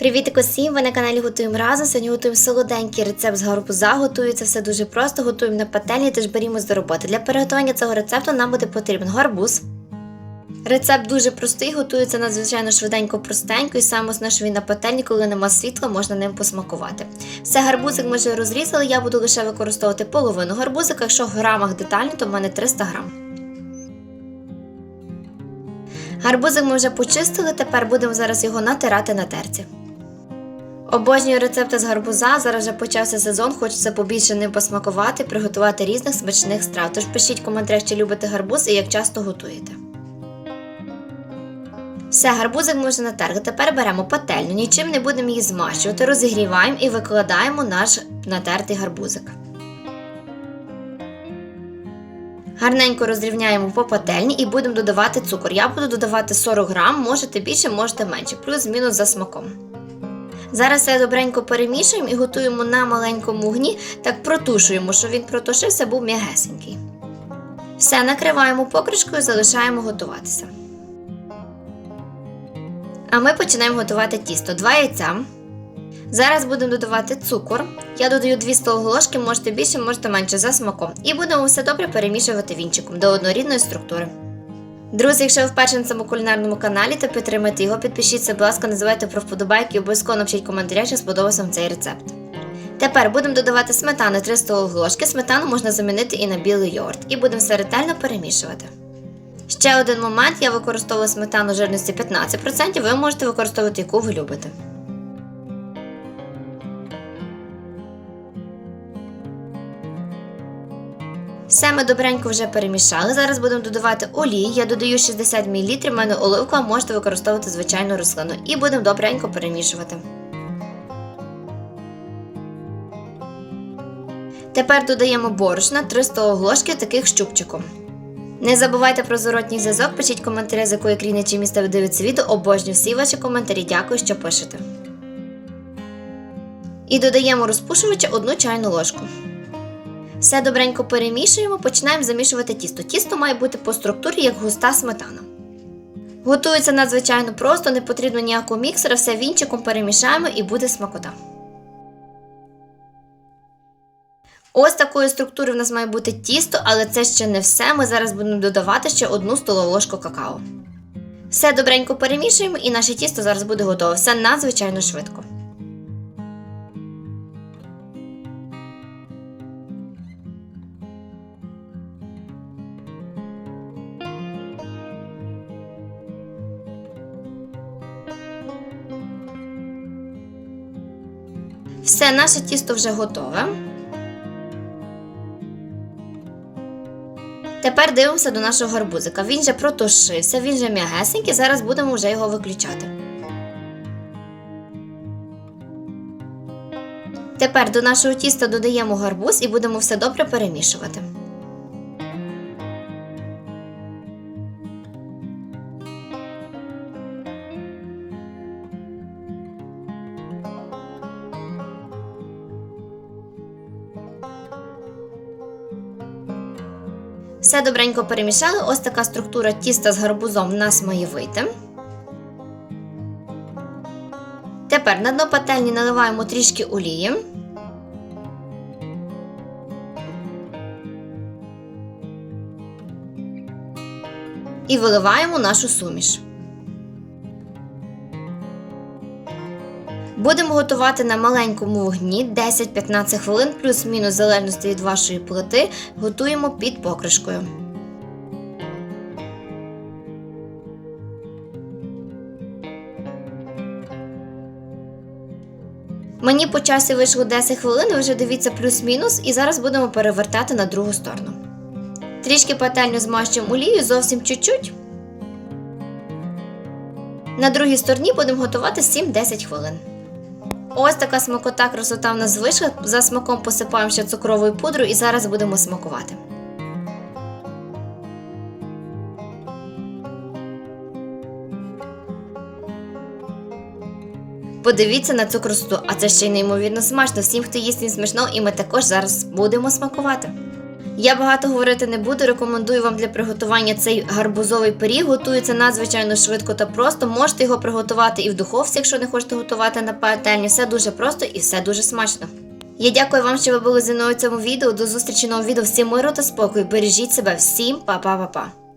Привіт усім! Ви на каналі Готуємо разом. Сьогодні готуємо солоденький рецепт з гарбуза. Готується все дуже просто. Готуємо на пательні, тож берімось до роботи. Для приготування цього рецепту нам буде потрібен гарбуз. Рецепт дуже простий, готується надзвичайно швиденько, простенько, і саме основне, що він на пательні, коли нема світла, можна ним посмакувати. Все гарбузик ми вже розрізали, я буду лише використовувати половину гарбузика. Якщо в грамах детально, то в мене 300 грам. Гарбузик ми вже почистили, тепер будемо зараз його натирати на терці. Обожнюю рецепти з гарбуза. Зараз вже почався сезон, хочеться побільше ним посмакувати, приготувати різних смачних страв. Тож пишіть в коментарях, чи любите гарбуз і як часто готуєте. Все, гарбузик ми вже натерли. Тепер беремо пательню, нічим не будемо її змащувати, розігріваємо і викладаємо наш натертий гарбузик. Гарненько розрівняємо по пательні і будемо додавати цукор. Я буду додавати 40 грам, можете більше, можете менше, плюс-мінус за смаком. Зараз все добренько перемішуємо і готуємо на маленькому вогні, так протушуємо, щоб він протушився, був м'ягесенький. Все накриваємо покришкою, залишаємо готуватися. А ми починаємо готувати тісто. Два яйця. Зараз будемо додавати цукор. Я додаю 2 столові ложки, можете більше, можете менше за смаком. І будемо все добре перемішувати вінчиком до однорідної структури. Друзі, якщо ви вперше на цьому кулінарному каналі, то підтримайте його, підпишіться, будь ласка, називайте про вподобайки і обов'язково напишіть в коментарях, чи сподобався вам цей рецепт. Тепер будемо додавати сметану 3 столові ложки. Сметану можна замінити і на білий йогурт. І будемо все ретельно перемішувати. Ще один момент, я використовую сметану жирності 15%, ви можете використовувати яку ви любите. Все ми добренько вже перемішали. Зараз будемо додавати олії. Я додаю 60 мл, в мене оливка, можете використовувати звичайну рослину. І будемо добренько перемішувати. Тепер додаємо борошна 3 столові ложки таких щупчиком. Не забувайте про зворотній зв'язок, пишіть коментарі, з якої країни чи міста ви дивитеся відео. Обожнюю всі ваші коментарі. Дякую, що пишете. І додаємо розпушувача 1 чайну ложку. Все добренько перемішуємо, починаємо замішувати тісто. Тісто має бути по структурі як густа сметана. Готується надзвичайно просто, не потрібно ніякого міксера, все вінчиком перемішаємо і буде смакота. Ось такої структури в нас має бути тісто, але це ще не все. Ми зараз будемо додавати ще одну столову ложку какао. Все добренько перемішуємо і наше тісто зараз буде готове. Все надзвичайно швидко. Все, наше тісто вже готове. Тепер дивимося до нашого гарбузика. Він вже протушився, він вже м'ягесенький, зараз будемо вже його виключати. Тепер до нашого тіста додаємо гарбуз і будемо все добре перемішувати. Все добренько перемішали. Ось така структура тіста з гарбузом в нас має вийти. Тепер на дно пательні наливаємо трішки олії. І виливаємо нашу суміш. Будемо готувати на маленькому вогні 10-15 хвилин, плюс-мінус залежності від вашої плити, готуємо під покришкою. Мені по часі вийшло 10 хвилин, ви вже дивіться плюс-мінус, і зараз будемо перевертати на другу сторону. Трішки пательню змащуємо олією, зовсім чуть-чуть. На другій стороні будемо готувати 7-10 хвилин. Ось така смакота красота в нас вийшла. За смаком посипаємо ще цукровою пудрою і зараз будемо смакувати. Подивіться на цю красоту, а це ще й неймовірно смачно. Всім, хто їсть, він смачно, і ми також зараз будемо смакувати. Я багато говорити не буду. Рекомендую вам для приготування цей гарбузовий пиріг. Готується надзвичайно швидко та просто. Можете його приготувати і в духовці, якщо не хочете готувати на пательні. Все дуже просто і все дуже смачно. Я дякую вам, що ви були зі мною в цьому відео. До зустрічі нового відео. Всім миру та спокою. Бережіть себе. Всім па-па-па-па.